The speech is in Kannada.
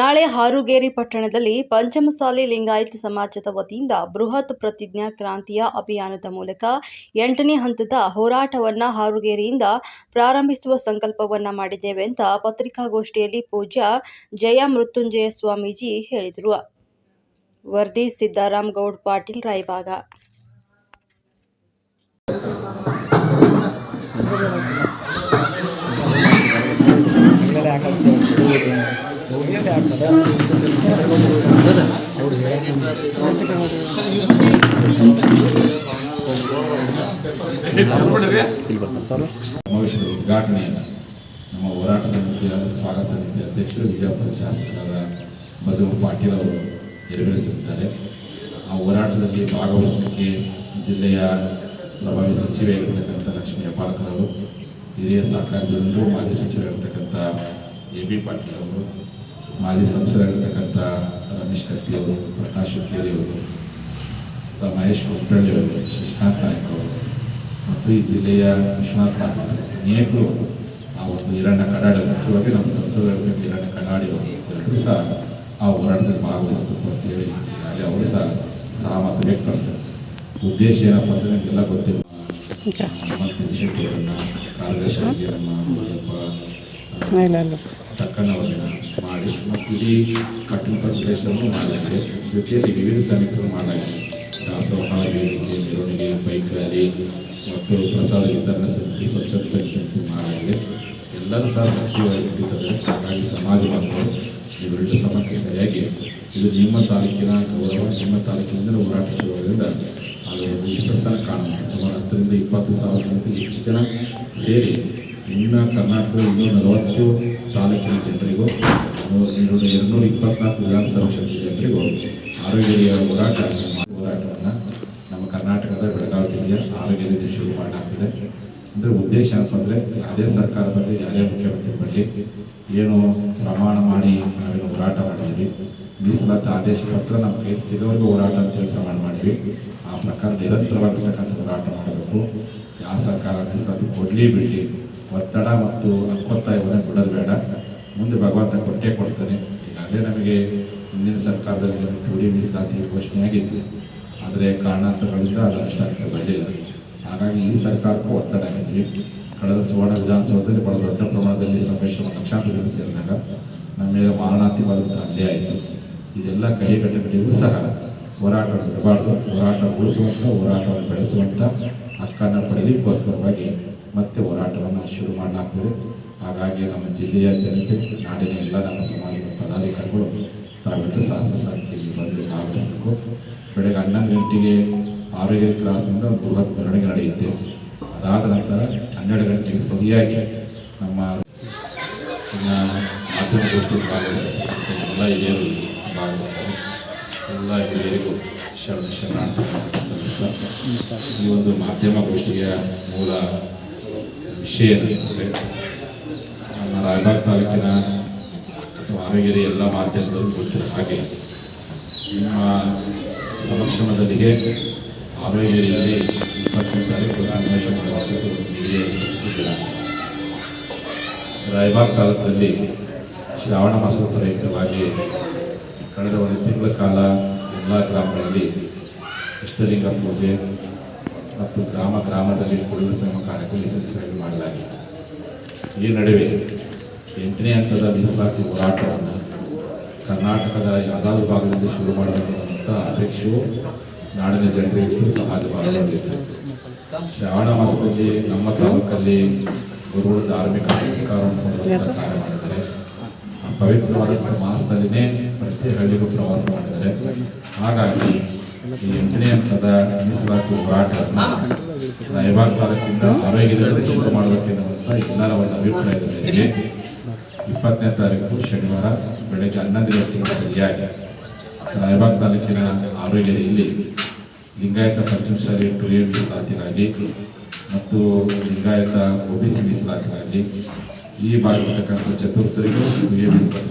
ನಾಳೆ ಹಾರುಗೇರಿ ಪಟ್ಟಣದಲ್ಲಿ ಪಂಚಮಸಾಲಿ ಲಿಂಗಾಯತ ಸಮಾಜದ ವತಿಯಿಂದ ಬೃಹತ್ ಪ್ರತಿಜ್ಞಾ ಕ್ರಾಂತಿಯ ಅಭಿಯಾನದ ಮೂಲಕ ಎಂಟನೇ ಹಂತದ ಹೋರಾಟವನ್ನು ಹಾರುಗೇರಿಯಿಂದ ಪ್ರಾರಂಭಿಸುವ ಸಂಕಲ್ಪವನ್ನು ಮಾಡಿದ್ದೇವೆ ಅಂತ ಪತ್ರಿಕಾಗೋಷ್ಠಿಯಲ್ಲಿ ಪೂಜ್ಯ ಜಯ ಮೃತ್ಯುಂಜಯ ಸ್ವಾಮೀಜಿ ಹೇಳಿದರು. ವರದಿ ಸಿದ್ದಾರಾಮ್ ಗೌಡ್, ಪಾಟೀಲ್ ರಾಯಬಾಗ ಉದ್ಘಾಟನೆಯನ್ನು ನಮ್ಮ ಹೋರಾಟ ಸಮಿತಿಯ ಸ್ವಾಗತ ಸಮಿತಿ ಅಧ್ಯಕ್ಷರು ವಿಜಯಪುರ ಶಾಸಕರಾದ ಬಸವ ಪಾಟೀಲ್ ಅವರು ನೆರವೇರಿಸುತ್ತಾರೆ. ಆ ಹೋರಾಟದಲ್ಲಿ ಭಾಗವಹಿಸಲಿಕ್ಕೆ ಜಿಲ್ಲೆಯ ಪ್ರಭಾವಿ ಸಚಿವೆಯಾಗಿರ್ತಕ್ಕಂಥ ಲಕ್ಷ್ಮೀ ಹೆಬ್ಬಾಳ್ಕರ್ ಹಿರಿಯ ಸರ್ಕಾರದಿಂದ ಮಾಜಿ ಸಚಿವರಾಗಿರ್ತಕ್ಕಂಥ ಎ ಬಿ ಪಾಟೀಲ್ ಅವರು ಮಾಜಿ ಸಂಸದರಾಗಿರ್ತಕ್ಕಂಥ ರಮೇಶ್ ಕತ್ತಿ ಅವರು ಪ್ರಕಾಶ್ ಹುಕ್ಕೇರಿ ಅವರು ಮತ್ತು ಮಹೇಶ್ ಕುಮಟಳ್ಳಿ ಅವರು ಶಶಿಕಾಂತ್ ನಾಯ್ಕ ಅವರು ಮತ್ತು ಈ ಜಿಲ್ಲೆಯ ವಿಶ್ವನಾಥ್ ನಾಯ್ಕ ಅನೇಕರು ಆ ಒಂದು ಈರಣ್ಣ ಕಡಾಡಿ ಮುಖ್ಯವಾಗಿ ನಮ್ಮ ಸಂಸದರಾಗಿರ್ತಕ್ಕಂಥ ಈರಣ್ಣ ಕಡಾಡಿ ಅವರು ಎಲ್ಲರೂ ಸಹ ಆ ಹೋರಾಟದಲ್ಲಿ ಭಾಗವಹಿಸಬೇಕು ಅಂತೇಳಿ ಅಲ್ಲಿ ಅವರು ಸಹ ಸಹಮತ ವ್ಯಕ್ತಪಡಿಸ್ತಾರೆ. ಉದ್ದೇಶ ಏನಪ್ಪ ಅಂತ ನಿಮಗೆಲ್ಲ ಗೊತ್ತಿಲ್ಲ ಕಾರ್ಯದರ್ಶಿ ಶೆಟ್ಟಿ ಅವರನ್ನ ನಮ್ಮ ಮುನಿಯಪ್ಪ ತಕ್ಕಣ್ಣವರನ್ನ ಮಾಡಿ ಮತ್ತು ಇಡೀ ಕಠಿಣ ಪ್ರದೇಶವನ್ನು ಮಾಡಲಾಗಿದೆ ಜೊತೆಯಲ್ಲಿ ವಿವಿಧ ಸಮಿತಿಗಳು ಮಾಡಲಾಗಿದೆ ದಾಸೋಹ ವೇದಿಕೆ ಮೆರವಣಿಗೆ, ಬೈಕ್ ರ್ಯಾಲಿ, ಮತ್ತು ಪ್ರಸಾದ ವಿತರಣಾ ಸಮಿತಿ ಸ್ವಚ್ಛತಾ ಸಮಿತಿ ಮಾಡಲಾಗಿದೆ ಎಲ್ಲರೂ ಸಹ ಸಕ್ರಿಯವಾಗಿದ್ದಾರೆ ಹಾಗಾಗಿ ಸಮಾಜ ಬಾಂಧವರು ಇವೆರಡು ಸಮಕ್ಕೆ ಸರಿಯಾಗಿ ಇದು ನಿಮ್ಮ ತಾಲೂಕಿನ ಗೌರವ, ನಿಮ್ಮ ತಾಲೂಕಿನಿಂದ ಹೋರಾಟ ಶುರುವುದರಿಂದ ಅದು ಒಂದು ಯಶಸ್ಸನ್ನು ಕಾಣಬಹುದು ಸುಮಾರು ಹತ್ತರಿಂದ ಇಪ್ಪತ್ತು ಸಾವಿರಕ್ಕಿಂತ ಹೆಚ್ಚು ಜನ ಸೇರಿ ಇನ್ನು ಕರ್ನಾಟಕದ ಇನ್ನೂರ ನಲವತ್ತು ತಾಲೂಕಿನ ಜನರಿಗೂ ನೂರ ಇನ್ನೂರ ಇಪ್ಪತ್ನಾಲ್ಕು ವಿಧಾನಸಭಾ ಜನರಿಗೂ ಆರೋಗ್ಯ ಹೋರಾಟ ಹೋರಾಟವನ್ನು ನಮ್ಮ ಕರ್ನಾಟಕದ ಬೆಳಗಾವಿ ಜಿಲ್ಲೆಯ ಆರೋಗ್ಯದಲ್ಲಿ ಶುರು ಮಾಡಲಾಗ್ತದೆ. ಅಂದರೆ ಉದ್ದೇಶ ಅಂತಂದರೆ ಯಾವುದೇ ಸರ್ಕಾರ ಬರಲಿ ಯಾರೇ ಮುಖ್ಯಮಂತ್ರಿ ಬರಲಿ ಏನು ಪ್ರಮಾಣ ಮಾಡಿ ನಾವೇನು ಹೋರಾಟ ಮಾಡಿದ್ವಿ ಮೀಸಲಾತಿ ಆದೇಶ ಪತ್ರ ನಮ್ಮ ಕೈ ಸಿಗೋವರೆಗೂ ಹೋರಾಟ ಅಂತೇಳಿ ಪ್ರಮಾಣ ಮಾಡಿದ್ವಿ ಆ ಪ್ರಕಾರ ನಿರಂತರವಾಗಿರ್ತಕ್ಕಂಥ ಹೋರಾಟ ಮಾಡಬೇಕು. ಯಾವ ಸರ್ಕಾರ ಮೀಸಲಾತಿ ಕೊಡಲಿ ಬಿಡಲಿ. ಒತ್ತಡ ಮತ್ತು ಅಪ್ಪತ್ತಾಯವನ್ನು ಬಿಡೋದು ಬೇಡ. ಮುಂದೆ ಭಗವಂತ ಕೊಟ್ಟೇ ಕೊಡ್ತಾನೆ. ಈಗಾಗಲೇ ನಮಗೆ ಹಿಂದಿನ ಸರ್ಕಾರದಲ್ಲಿ ಟು ಡಿ ಮೀಸಲಾತಿ ಘೋಷಣೆಯಾಗಿತ್ತು. ಆದರೆ ಕಾರಣಾಂತರಗಳಿಂದ ಅದು ಅಷ್ಟಾಗಿ ಬರಲಿಲ್ಲ. ಹಾಗಾಗಿ ಈ ಸರ್ಕಾರಕ್ಕೂ ಒತ್ತಡ ಆಗಿದ್ವಿ ಕಳೆದ ಸುವರ್ಣ ವಿಧಾನಸೌಧದಲ್ಲಿ ಬಹಳ ದೊಡ್ಡ ಪ್ರಮಾಣದಲ್ಲಿ ಸಮೇಶ್ವರ ಲಕ್ಷಾಂತರ ಸೇರಿದಾಗ ನಮ್ಮ ಮೇಲೆ ಮಾರಣಾಂತಿಕವಾದಂಥ ಹಲ್ಲೆ ಆಯಿತು. ಇದೆಲ್ಲ ಕೈಗಟ್ಟಗಳಿಗೂ ಸಹ ಹೋರಾಟ ಬಿಡಬಾರ್ದು. ಹೋರಾಟ ಉಳಿಸುವಂಥ ಹೋರಾಟವನ್ನು ಬೆಳೆಸುವಂಥ ಹಕ್ಕನ್ನು ಪಡೆಯಲಿಕ್ಕೋಸ್ಕರವಾಗಿ ಮತ್ತೆ ಹೋರಾಟವನ್ನು ಶುರು ಮಾಡಲಾಗ್ತದೆ. ಹಾಗಾಗಿ ನಮ್ಮ ಜಿಲ್ಲೆಯ ಜನತೆ, ನಾಡಿನ ಎಲ್ಲ ನಮ್ಮ ಸಮಾಜದ ಪದಾಧಿಕಾರಿಗಳು ತಾವೆಲ್ಲರೂ ಸಾಹಸ ಸಂಖ್ಯೆಯಲ್ಲಿ ಬಂದು ಭಾಗವಹಿಸಬೇಕು. ಬೆಳಗ್ಗೆ ಹನ್ನೊಂದು ಗಂಟೆಗೆ ಆರೋಗ್ಯ ಕ್ಲಾಸ್ನಿಂದ ಬೃಹತ್ ಮೆರವಣಿಗೆ ನಡೆಯುತ್ತೆ. ಅದಾದ ನಂತರ ಹನ್ನೆರಡು ಗಂಟೆಗೆ ಸರಿಯಾಗಿ ನಮ್ಮ ಮಾಧ್ಯಮಗೋಷ್ಠಿ ಭಾಗವಹಿಸಬೇಕು ಎಲ್ಲ ಹಿರಿಯರು ಭಾಗವಹಿಸ್ತಾರೆ ಎಲ್ಲ ಹಿರಿಯರಿಗೂ ಶರಣ ಶರಣ ಸಲ್ಲಿಸ್ತಾ ಈ ಒಂದು ಮಾಧ್ಯಮ ಗೋಷ್ಠಿಯ ಮೂಲ ವಿಷಯ ಏನಂದರೆ ನಮ್ಮ ರಾಯಬಾಗ್ ತಾಲೂಕಿನ ಅಥವಾ ಎಲ್ಲ ಮಾರ್ಕೆಟ್ಗಳು ಗೊತ್ತಿರೋ ಹಾಗೆ ನಿಮ್ಮ ಸಮಕ್ಷಮದಲ್ಲಿಗೆ ಆರೋಗ್ಯದಲ್ಲಿ ಇಪ್ಪತ್ತನೇ ತಾರೀಕು ರಾಯಬಾಗ್ ತಾಲೂಕಿನಲ್ಲಿ ಶ್ರಾವಣ ಮಾಸದ ಪ್ರಯುಕ್ತವಾಗಿ ಕಳೆದ ಒಂದು ತಿಂಗಳ ಕಾಲ ಎಲ್ಲ ಗ್ರಾಮಗಳಲ್ಲಿ ಇಷ್ಟಲಿಂಗ ಪೂಜೆ ಮತ್ತು ಗ್ರಾಮ ಗ್ರಾಮದಲ್ಲಿ ಕುಡಿಯುವ ಸಂಘ ಕಾರ್ಯಕ್ರಮ ಯಶಸ್ವಿಯಾಗಿ ಮಾಡಲಾಗಿದೆ. ಈ ನಡುವೆ ಎಂಟನೇ ಹಂತದ ಮೀಸಲಾತಿ ಹೋರಾಟವನ್ನು ಕರ್ನಾಟಕದ ಯಾವುದಾದ್ರೂ ಭಾಗದಿಂದ ಶುರು ಮಾಡಬೇಕಂತ ಅಪೇಕ್ಷೆಯು ನಾಡಿನ ಜನರಿಗೂ ಸಮಾಜ ಶ್ರಾವಣ ಮಾಸದಲ್ಲಿ ನಮ್ಮ ತಾಲೂಕಲ್ಲಿ ಗುರುಗಳು ಧಾರ್ಮಿಕ ಸಂಸ್ಕಾರವನ್ನು ಕಾರ್ಯ ಮಾಡಿದ್ದಾರೆ. ಆ ಪವಿತ್ರವಾದಂಥ ಮಾಸದಲ್ಲಿನೇ ಪ್ರತಿ ಹಳ್ಳಿಗೂ ಪ್ರವಾಸ ಮಾಡಿದ್ದಾರೆ. ಹಾಗಾಗಿ ಈ ಎಂಟನೇ ಹಂತದ ಮೀಸಲಾತಿ ಹೋರಾಟವನ್ನು ರಾಯಬಾಗ್ ತಾಲೂಕಿಂದ ಆರೋಗ್ಯದಲ್ಲಿ ಶುರು ಮಾಡಬೇಕೆನ್ನುವಂಥ ಒಂದು ಅಭಿಪ್ರಾಯದ ಮೇರೆಗೆ ಇಪ್ಪತ್ತನೇ ತಾರೀಕು ಶನಿವಾರ ಬೆಳಗ್ಗೆ ಹನ್ನೊಂದು ಗಂಟೆಗೆ ಸರಿಯಾಗಿ. ರಾಯಬಾಗ್ ತಾಲೂಕಿನ ಆರೋಗ್ಯದಲ್ಲಿ ಲಿಂಗಾಯತ ಪಂಚಮಸಾಲಿ ಎ ಮೀಸಲಾತಿಗಾಗಿ ಮತ್ತು ಲಿಂಗಾಯತ ಒ ಬಿ ಸಿ ಮೀಸಲಾತಿಗಾಗಿ ಈ ಭಾಗದಲ್ಲಿರ್ತಕ್ಕಂಥ ಚತುರ್ಥರಿಗೂ ಟುರಿಯ ಮೀಸಲಾತಿ